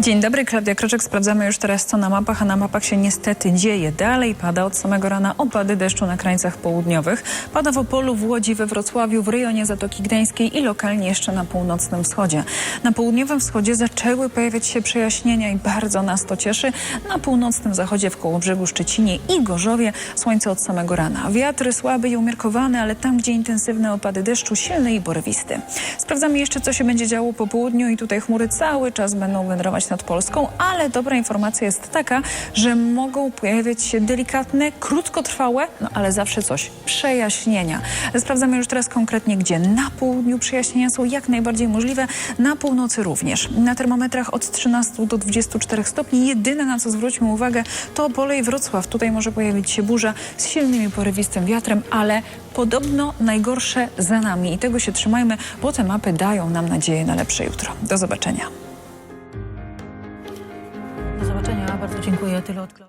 Dzień dobry, Klaudia Kroczek. Sprawdzamy już teraz, co na mapach, a na mapach się niestety dzieje. Dalej pada od samego rana opady deszczu na krańcach południowych. Pada w Opolu, w Łodzi, we Wrocławiu, w rejonie Zatoki Gdańskiej i lokalnie jeszcze na północnym wschodzie. Na południowym wschodzie zaczęły pojawiać się przejaśnienia i bardzo nas to cieszy. Na północnym zachodzie, w Kołobrzegu, Szczecinie i Gorzowie słońce od samego rana. Wiatry słaby i umiarkowany, ale tam, gdzie intensywne opady deszczu, silny i borywisty. Sprawdzamy jeszcze, co się będzie działo po południu i tutaj chmury cały czas będą wędrować nad Polską, ale dobra informacja jest taka, że mogą pojawiać się delikatne, krótkotrwałe, no ale zawsze coś, przejaśnienia. Sprawdzamy już teraz konkretnie, gdzie na południu przejaśnienia są jak najbardziej możliwe, na północy również. Na termometrach od 13 do 24 stopni. Jedyne, na co zwróćmy uwagę, to Opole i Wrocław. Tutaj może pojawić się burza z silnym i porywistym wiatrem, ale podobno najgorsze za nami i tego się trzymajmy, bo te mapy dają nam nadzieję na lepsze jutro. Do zobaczenia. Bardzo dziękuję. Tyle od.